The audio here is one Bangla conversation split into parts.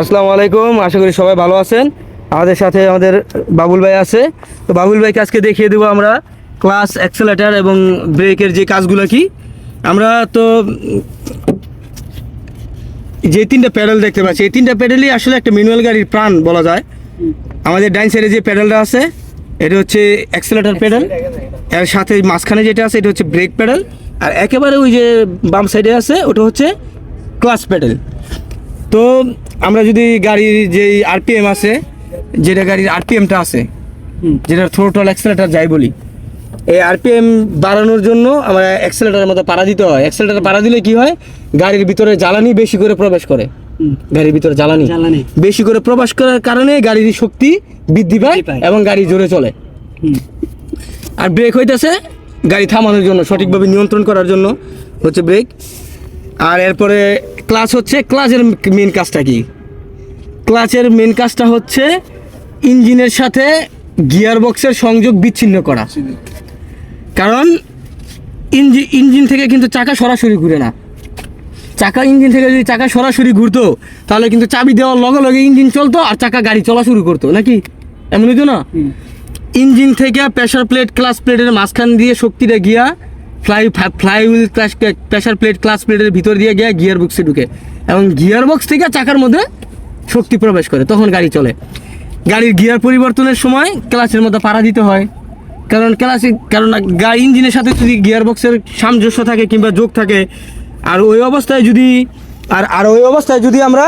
আসসালামু আলাইকুম, আশা করি সবাই ভালো আছেন। আমাদের সাথে আমাদের বাবুল ভাই আছে। তো বাবুল ভাইকে আজকে দেখিয়ে দেবো আমরা ক্লাস অ্যাক্সেলেটার এবং ব্রেকের যে কাজগুলো কি। আমরা তো যে তিনটা প্যাডেল দেখতে পাচ্ছি, এই তিনটা প্যাডেলই আসলে একটা ম্যানুয়াল গাড়ির প্রাণ বলা যায়। আমাদের ডাইন সাইডে যে প্যাডেলটা আছে, এটা হচ্ছে অ্যাক্সেলেটার প্যাডেল এর সাথে মাঝখানে যেটা আছে, এটা হচ্ছে ব্রেক প্যাডেল আর একেবারে ওই যে বাম সাইডে আছে, ওটা হচ্ছে ক্লাস প্যাডেল তো আমরা যদি গাড়ির যে আরপিএম আছে যেটা গাড়ির আরপিএমটা আছে যেটা থ্রোটল অ্যাক্সেলেটার যাই বলি এই আরপিএম বাড়ানোর জন্য আমরা অ্যাক্সেলেটারের মধ্যে পাড়া দিতে হয়। অ্যাক্সেলেটার পাড়া দিলে কি হয়? গাড়ির ভিতরে জ্বালানি বেশি করে প্রবেশ করে। গাড়ির ভিতরে জ্বালানি। জ্বালানি। বেশি করে প্রবেশ করার কারণে গাড়ির শক্তি বৃদ্ধি পায়। এবং গাড়ি জোরে চলে। আর ব্রেক হইতেছে গাড়ি থামানোর জন্য সঠিকভাবে নিয়ন্ত্রণ করার জন্য হচ্ছে ব্রেক আর এরপরে ক্লাচ হচ্ছে ক্লাচের মেন কাজটা কি? ক্লাচের মেন কাজটা হচ্ছে ইঞ্জিনের সাথে গিয়ার বক্সের সংযোগ বিচ্ছিন্ন করা। কারণ ইঞ্জিন ইঞ্জিন থেকে কিন্তু চাকা সরাসরি ঘুরে না। চাকা ইঞ্জিন থেকে যদি চাকা সরাসরি ঘুরতো তাহলে কিন্তু চাবি দেওয়ার লগে লগে ইঞ্জিন চলতো আর চাকা গাড়ি চলা শুরু করতো নাকি? এমনই তো না? ইঞ্জিন থেকে প্রেশার প্লেট ক্লাস প্লেটের মাঝখান দিয়ে শক্তিটা গিয়া fly flywheel clutch pressure plate clutch প্লেটের ভিতর দিয়ে গিয়ে গিয়ার বক্সে ঢুকে। এবং গিয়ার বক্স থেকে চাকার মধ্যে শক্তি প্রবেশ করে, তখন গাড়ি চলে। গাড়ির গিয়ার পরিবর্তনের সময় ক্লাসের মধ্যে পাড়া দিতে হয়। কারণ ক্লাসে কারণ গাড়ি ইঞ্জিনের সাথে যদি গিয়ার বক্সের সামঞ্জস্য থাকে কিংবা যোগ থাকে, আর ওই অবস্থায় যদি আর আর ওই অবস্থায় যদি আমরা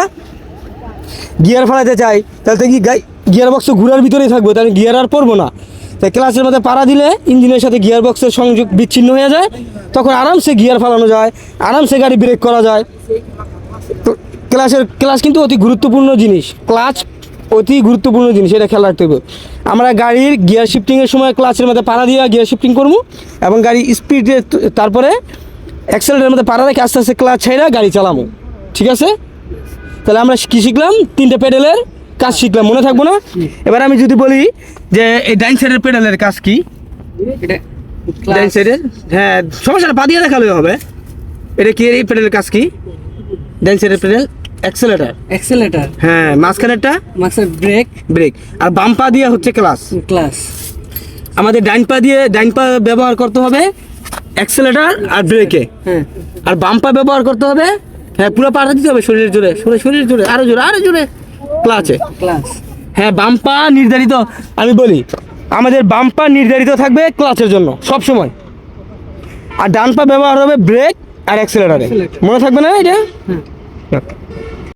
গিয়ার ফেলাতে চাই, তাহলে কি গিয়ার বক্স ঘোরার ভিতরেই থাকব, তাহলে গিয়ার আর পড়ব না। তাই ক্লাসের মধ্যে পাড়া দিলে ইঞ্জিনের সাথে গিয়ার বক্সের সংযোগ বিচ্ছিন্ন হয়ে যায়, তখন আরামসে গিয়ার ফালানো যায়, আরামসে গাড়ি ব্রেক করা যায়। তো ক্লাসের, ক্লাস কিন্তু অতি গুরুত্বপূর্ণ জিনিস ক্লাচ অতি গুরুত্বপূর্ণ জিনিস, এটা খেয়াল রাখতে হবে। আমরা গাড়ির গিয়ার শিফটিংয়ের সময় ক্লাচের মধ্যে পাড়া দিয়ে গিয়ার শিফটিং করব এবং গাড়ি স্পিডে তারপরে অ্যাক্সেলেটারের মধ্যে পাড়া রেখে আস্তে আস্তে ক্লাচ ছাইরা গাড়ি চালাবো। ঠিক আছে? তাহলে আমরা কি শিখলাম? তিনটে প্যাডেলের কাজ শিখলাম মনে থাকব না? এবার আমি যদি বলি যে এই ডাইন সাইডের প্যাডেলের কাজ কি? ডাইন সাইডের হ্যাঁ সমস্যা পা দিয়ে দেখালেও হবে। এটা কি এই প্যাডেলের কাজ কি? ডাইন সাইডের প্যাডেল অ্যাক্সেলেটার অ্যাক্সেলেটার হ্যাঁ মাঝখানেরটা? মাক্সের ব্রেক ব্রেক আর বাম পা দিয়ে হচ্ছে ক্লাস ক্লাস আমাদের ডাইন পা দিয়ে ডাইন পা ব্যবহার করতে হবে অ্যাক্সেলেটার আর ব্রেকে হ্যাঁ। আর বাম পা ব্যবহার করতে হবে হ্যাঁ পুরো পাটা দিতে হবে শরীরের জোরে শরীর শরীরের জোরে আরও জোরে আরও জোরে। ক্লাচে আছে? হ্যাঁ বাম্পা নির্ধারিত আমি বলি আমাদের বাম্পা নির্ধারিত থাকবে ক্লাচের জন্য সব সময় আর ডান পা ব্যবহার হবে ব্রেক আর অ্যাক্সেলেটারে মনে থাকবে না এটা? হ্যাঁ।